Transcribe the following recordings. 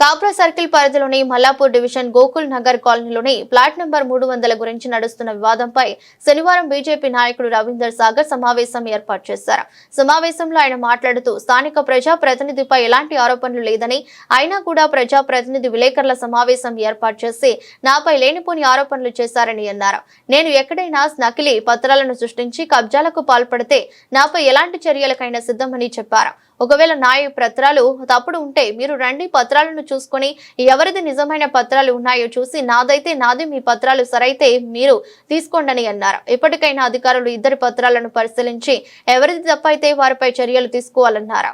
Kapra circle పరిధిలోని Mallapur division Gokul Nagar కాలనీలోని plot number మూడు వందల గురించి నడుస్తున్న వివాదంపై శనివారం బీజేపీ నాయకుడు రవీందర్ సాగర్ సమావేశం ఏర్పాటు చేశారు. సమావేశంలో ఆయన మాట్లాడుతూ స్థానిక ప్రజా ప్రతినిధిపై ఎలాంటి ఆరోపణలు లేదని అయినా కూడా ప్రజా ప్రతినిధి విలేకరుల సమావేశం ఏర్పాటు చేసి నాపై లేనిపోని ఆరోపణలు చేశారని అన్నారు. నేను ఎక్కడైనా నకిలీ పత్రాలను సృష్టించి కబ్జాలకు పాల్పడితే నాపై ఎలాంటి చర్యలకైనా సిద్ధమని చెప్పారు. ఒకవేళ నా పత్రాలు తప్పుడు ఉంటే మీరు రండి పత్రాలను చూసుకొని ఎవరిది నిజమైన పత్రాలు ఉన్నాయో చూసి నాదైతే నాది మీ పత్రాలు సరైతే మీరు తీసుకోండి అన్నారు. ఇప్పటికైనా అధికారులు ఇద్దరి పత్రాలను పరిశీలించి ఎవరిది తప్పైతే వారిపై చర్యలు తీసుకోవాలన్నారు?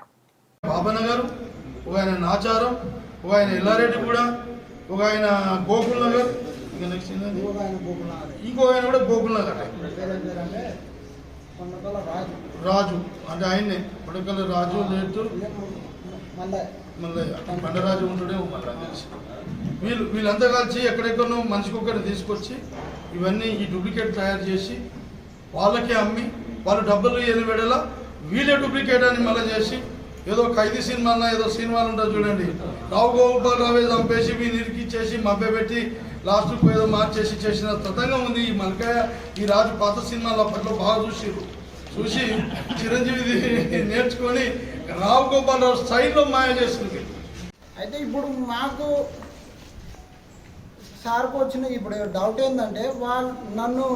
ఆయన నాచారం ఒక ఆయన ఎల్లారెడ్డి కూడా ఒక ఆయన గోకుల్ నగర్. ఇంకో ఆయన కూడా గోకుల్ నగర్. రాజు. అంటే ఆయన్నే. కొడకల రాజు లేదు మల్లయ్య. బండరాజు ఉంటుడే మళ్ళీ తెలిసి. వీళ్ళు వీళ్ళంతా కలిసి ఎక్కడెక్కడో మనిషికి ఒకటి తీసుకొచ్చి ఇవన్నీ ఈ డూప్లికేట్ తయారు చేసి వాళ్ళకే అమ్మి వాళ్ళు డబ్బులు ఎన్ని వెడలా వీళ్ళే డూప్లికేట్ అని మళ్ళీ చేసి ఏదో ఖైదీ సినిమాలో ఏదో సినిమాలు ఉంటుంది చూడండి. రావు గోపాల్ రావు ఏదో చంపేసి వీళ్ళు ఇరికిచ్చేసి మభ్యపెట్టి లాస్ట్కు ఏదో మార్చేసి చేసిన తతంగా ఉంది ఈ మల్కయ్య ఈ రాజు పాత సినిమాలు అప్పట్లో బాగా చూసిరు చూసి చిరంజీవి నేర్చుకొని రావు గోపాల్ రావు స్టైల్లో మాయ చేస్తుంది. అయితే ఇప్పుడు మాకు సార్కు వచ్చిన ఇప్పుడు డౌట్ ఏంటంటే వాళ్ళు నన్ను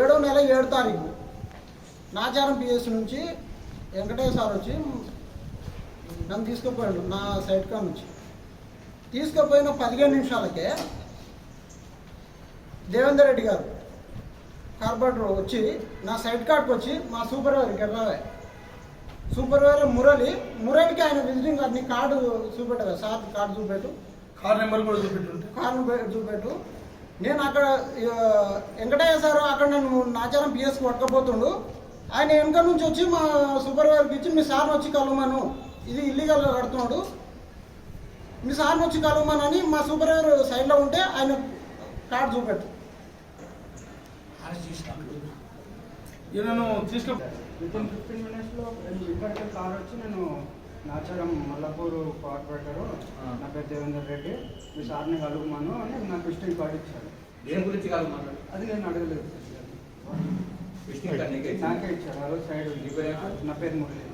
ఏడో నెల ఏడు తారీఖు నాచారం పిఎస్ నుంచి వెంకటేశ్వర సార్ వచ్చి నన్ను తీసుకుపోయాడు నా సైడ్ కా నుంచి. తీసుకుపోయిన పదిహేను నిమిషాలకే దేవేందర్ రెడ్డి గారు కార్పొరేటర్ వచ్చి నా సైడ్ కార్డ్కి వచ్చి మా సూపర్వైజర్ గెర్రావే సూపర్వైజర్ మురళి మురళికి ఆయన విజిటింగ్ కార్డ్ని కార్డు చూపెట్టారు. సార్ కార్డు చూపెట్టు. కార్ నెంబర్ కూడా చూపెట్టుంటే. కార్డు పె- చూపెట్టు. నేను అక్కడ వెంకటయ్య సార్ అక్కడ నేను నాచారం పిఎస్కి పట్టుకపోతుండు. ఆయన వెనక నుంచి వచ్చి మా సూపర్వైజర్కి ఇచ్చి మీ సార్ని వచ్చి కలవమను. ఇది ఇల్లీగల్గా కడుతున్నాడు. మీ సార్ని వచ్చి కలవమను అని మా సూపర్వైజర్ సైడ్లో ఉంటే ఆయన కార్డు చూపెట్టు. ఈయనను తీసుకు వితిన్ ఫిఫ్టీన్ మినిట్స్లో ఇక్కడికి కార్ వచ్చి నేను నాచారం మల్లపూర్ కార్పొరేటరు నా పేరు దేవేందర్ రెడ్డి. మీ సార్ని కలుగుమాను అని నాకు విజిటింగ్ కార్డు ఇచ్చారు. దేని గురించి మాట్లాడు అది నేను అడగలేదు. నీ పేరు మురళి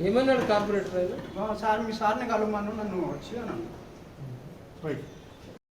ఏమన్నాడు కార్పొరేటర్ సార్ మీ సార్ని కలుగుమాను నన్ను వచ్చి అని అన్నాడు